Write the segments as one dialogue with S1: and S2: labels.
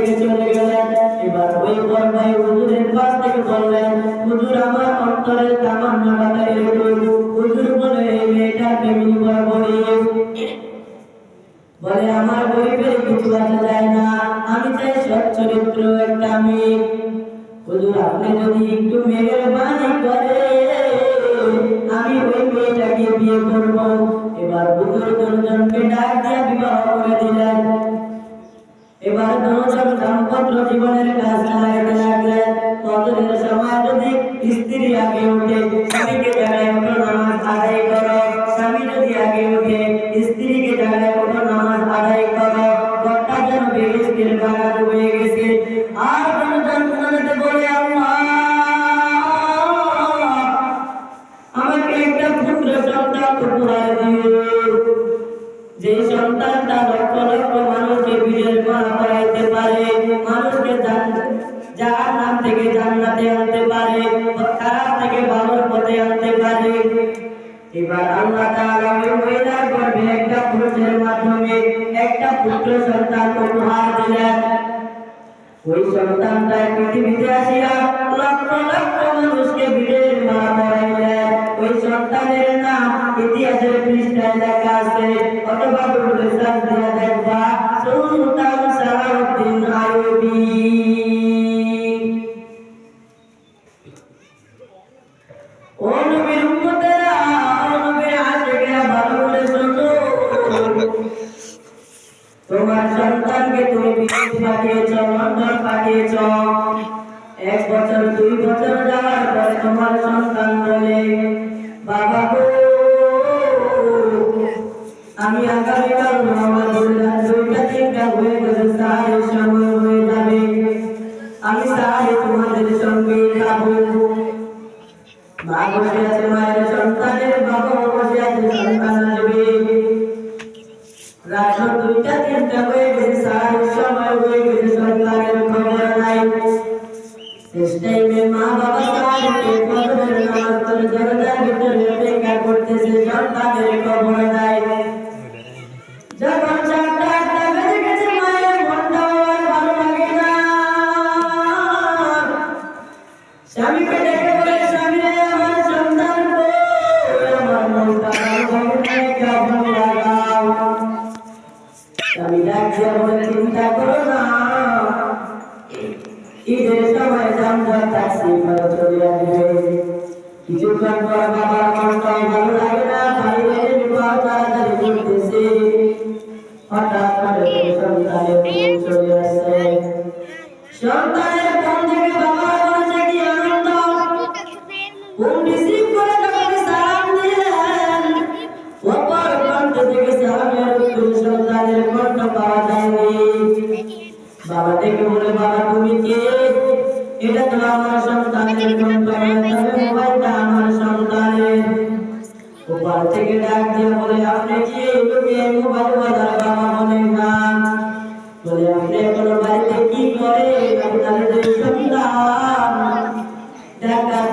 S1: থেকে চলে গেলেন। এবার ওই ভাই হুজুরের পাশ থেকে বললেন, হুজুর, আমার অন্তরের তামান্না বাতাই হুজুর বলে, এই বলে, আমার গরিবের কিছু আসা যায় না। আমি চাই একটা মেয়ে। হুজুর, আপনি যদি একটু মেয়ের বাণী করে আমি ওই মেয়েটাকে বিয়ে করব। এবার হুজুর দুজনকে ডাক দিয়ে বিবাহ করে দিলেন। এবার দুজন দাম্পত্য জীবনের কাজ চালাইতে এবার আল্লাহ তাআলা ওই মহিলার গর্ভে একটা পুরুষের মাধ্যমে একটা পুত্র সন্তান উপহার দিলেন। ওই সন্তানটা পৃথিবীতে আসিয়া বিদেশ পাঠিয়েছ লন্ডন পাঠিয়েছ এক বছর, দুই বছর যাওয়ার পরে তোমার সন্তান বলে, বাবা গো, আমি আগামীকাল মোহাম্মদ দুইটা তিনটা গেছে সাহের সময় যাবে। আমি সাহে তোমাদের সঙ্গে রাত দুইটা, তিনটা হয়ে গেছে কিছুক্ষণ করা বাবার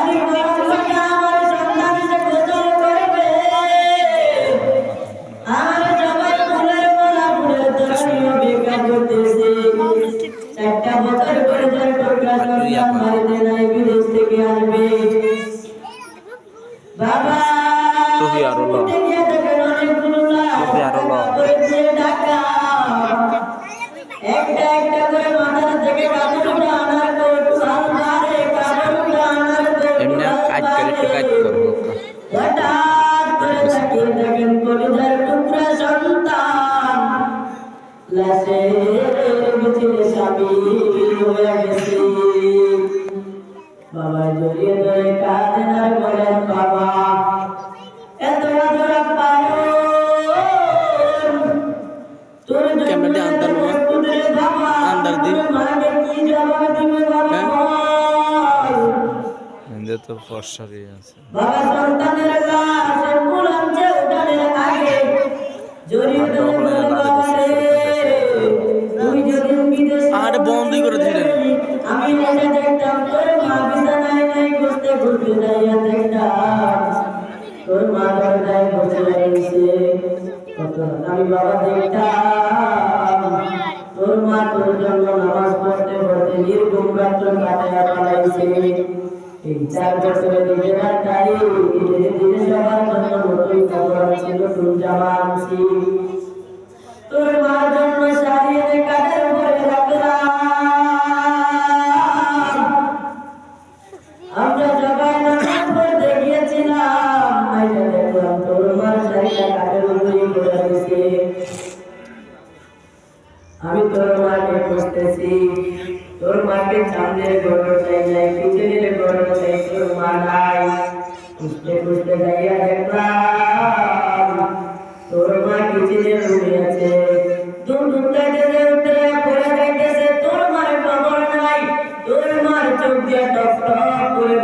S1: Hallelujah. লাশের মিছিলে সামিল হয়ে গেছে। বাবা জড়িয়ে ধরে কাঁদেন আর বলেন বাবা এত আদর পালন তোর জন্য
S2: আন্দার
S1: বাবা
S2: আন্দার দি।
S1: তোর কি জবাব দিবে বাবা?
S2: হ্যাঁ? তো আছে।
S1: বাবা সন্তানের লাশ অ্যাম্বুলেন্সে উঠানের আগে জড়িয়ে ধরে বাবা
S2: বন্ধই করে দিলেন।
S1: আমি এসে দেখতাম, তোর মা বিছানায় নাই, বসতে ঘুরতে যাইয়া দেখতাম। তোর মা দরজায় বসে রয়েছে। আমি বাবা দেখতাম। তোর মা তোর জন্য নামাজ পড়তে পড়তে নির্গুম রাত্র কাটাইয়া পালাইছে। এই চার বছরে নিজেরা তোর মাকে খুঁজতেছি। তোর মাকে সামনের গর্ব চাই নাই পিছনের গর্ব চাই তোর মা নাই। খুঁজতে খুঁজতে যাইয়া দেখলাম তোর মা কিচেনের রুমে আছে। দূর দূর যাইতেছে উত্তরে পড়ে যাইতেছে, তোর মার খবর নাই। তোর চোখ দিয়ে টপ টপ করে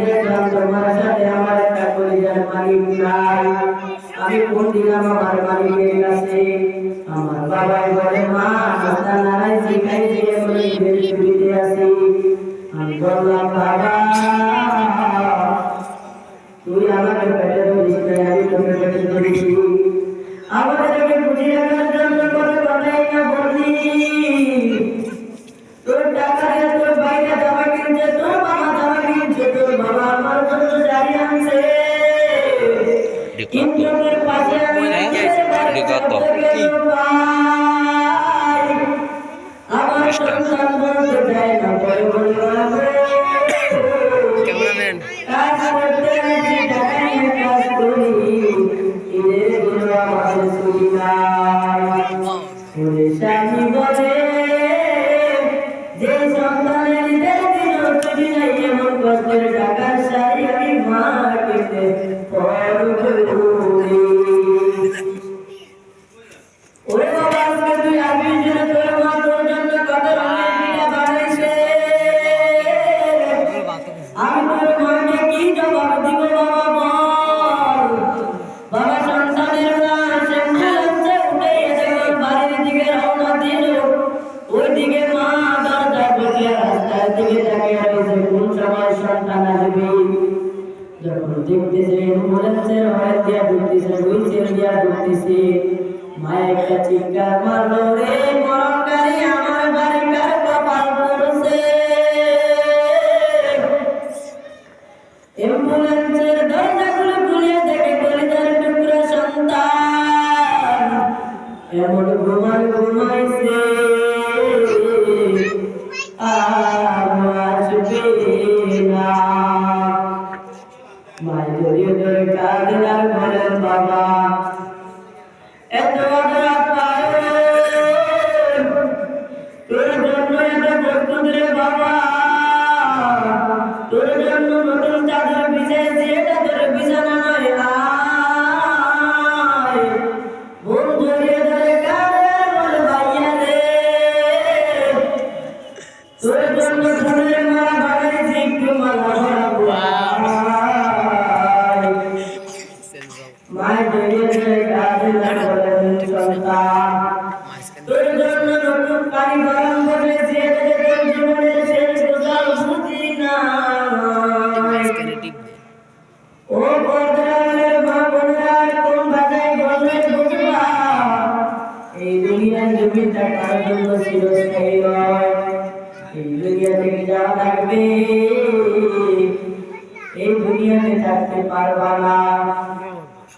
S1: দেখলাম তোমার সাথে আমার একটা কলিজার মালিক নাই আমি কোন দিলাম আমার মালিকের কাছে আমার বাবাই বলে মা নাস্তা নারাই শিখাইছে বলে ঈদের ছুটিতে আসি আমি বললাম বাবা তুই আমাকে পেটে ধরিস আমি তোকে পেটে ধরেছি আমাদেরকে বুঝি রাখার জন্য কাজ করতে দেখতেছে অ্যাম্বুলেন্সের হয়ে দিয়া ঢুকতেছে হুইসেল দিয়া ঢুকতেছে মায়ের একটা চিৎকার মারলো রে মরণকারী, আমার বাড়িটার কপাল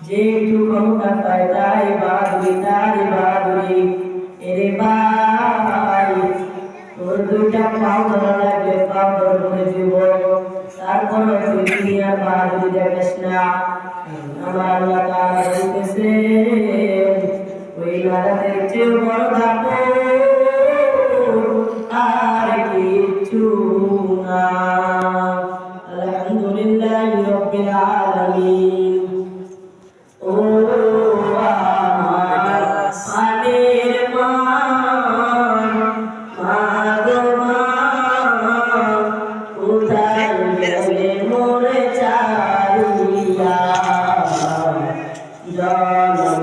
S1: যেটু ক্ষমতা পায় তারে বাহাদুরি তারে বাহাদুরি। এরে ভাই, তোর দুইটা পাও ধরা লাগলে পাও ধরে করে দিব তারপর তুই দুনিয়ার দেখিস না। আমার আল্লাহ তাআলা ওই লাগাতের চেয়ে বড় দাপট আর কিছু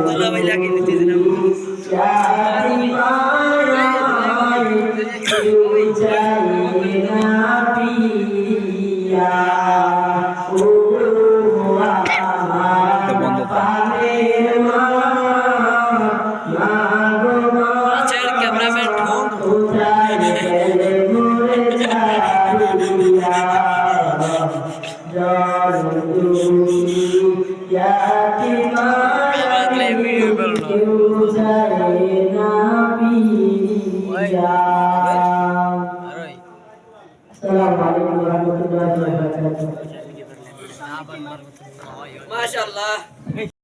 S1: দুলা
S2: ভাই লাগিয়ে
S1: দিতেছিলাম
S2: Allah